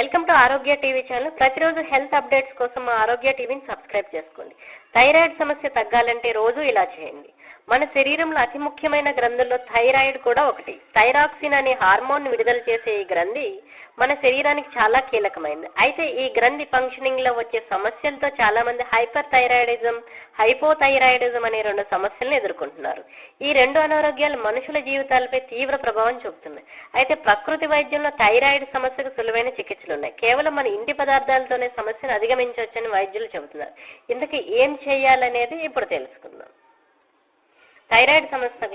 Welcome to Arogya TV channel. ప్రతిరోజు health updates కోసం మా ఆరోగ్య టీవీని సబ్స్క్రైబ్ చేసుకోండి. థైరాయిడ్ సమస్య తగ్గాలంటే రోజు ఇలా చేయండి. మన శరీరంలో అతి ముఖ్యమైన గ్రంథుల్లో థైరాయిడ్ కూడా ఒకటి. థైరాక్సిన్ అనే హార్మోన్ విడుదల చేసే ఈ గ్రంథి మన శరీరానికి చాలా కీలకమైనది అయితే ఈ గ్రంథి ఫంక్షనింగ్లో వచ్చే సమస్యలతో చాలా మంది హైపర్ థైరాయిడిజం హైపోథైరాయిడిజం అనే రెండు సమస్యలను ఎదుర్కొంటున్నారు. ఈ రెండు అనారోగ్యాలు మనుషుల జీవితాలపై తీవ్ర ప్రభావం చూపుతున్నాయి. అయితే ప్రకృతి వైద్యంలో థైరాయిడ్ సమస్యకు సులువైన చికిత్సలు ఉన్నాయి. కేవలం మన ఇంటి పదార్థాలతోనే సమస్యను అధిగమించవచ్చని వైద్యులు చెబుతున్నారు. ఇందుకు ఏం చేయాలనేది ఇప్పుడు తెలుసుకుందాం. థైరాయిడ్ సమస్య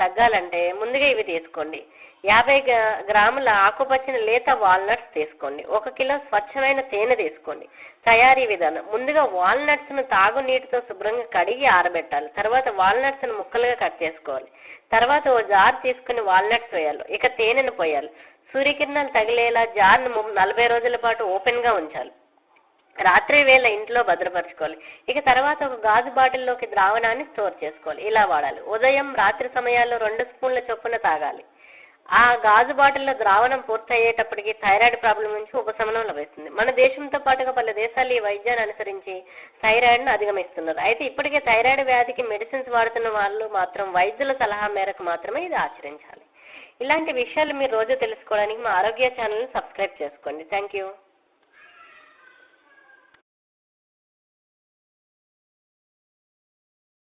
తగ్గాలంటే ముందుగా ఇవి తీసుకోండి. యాభై గ్రాముల ఆకుపచ్చని లేత వాల్నట్స్ తీసుకోండి. ఒక కిలో స్వచ్ఛమైన తేనె తీసుకోండి. తయారీ విధానం. ముందుగా వాల్నట్స్ను తాగునీటితో శుభ్రంగా కడిగి ఆరబెట్టాలి. తర్వాత వాల్నట్స్ను ముక్కలుగా కట్ చేసుకోవాలి. తర్వాత ఓ జార్ తీసుకుని వాల్నట్స్ వేయాలి. ఇక తేనెను పోయాలి. సూర్యకిరణాలు తగిలేలా జార్ను నలభై రోజుల పాటు ఓపెన్గా ఉంచాలి. రాత్రి వేళ ఇంట్లో భద్రపరచుకోవాలి. ఇక తర్వాత ఒక గాజు బాటిల్లోకి ద్రావణాన్ని స్టోర్ చేసుకోవాలి. ఇలా వాడాలి. ఉదయం రాత్రి సమయాల్లో రెండు స్పూన్ల చొప్పున తాగాలి. ఆ గాజు బాటిల్లో ద్రావణం పూర్తయ్యేటప్పటికి థైరాయిడ్ ప్రాబ్లం నుంచి ఉపశమనం లభిస్తుంది. మన దేశంతో పాటుగా పలు దేశాలు ఈ వైద్యాన్ని అనుసరించి థైరాయిడ్ను అధిగమిస్తున్నారు. అయితే ఇప్పటికే థైరాయిడ్ వ్యాధికి మెడిసిన్స్ వాడుతున్న వాళ్ళు మాత్రం వైద్యుల సలహా మేరకు మాత్రమే ఇది ఆచరించాలి. ఇలాంటి విషయాలు మీరు రోజు తెలుసుకోవడానికి మా ఆరోగ్య ఛానల్ సబ్స్క్రైబ్ చేసుకోండి. Thank you.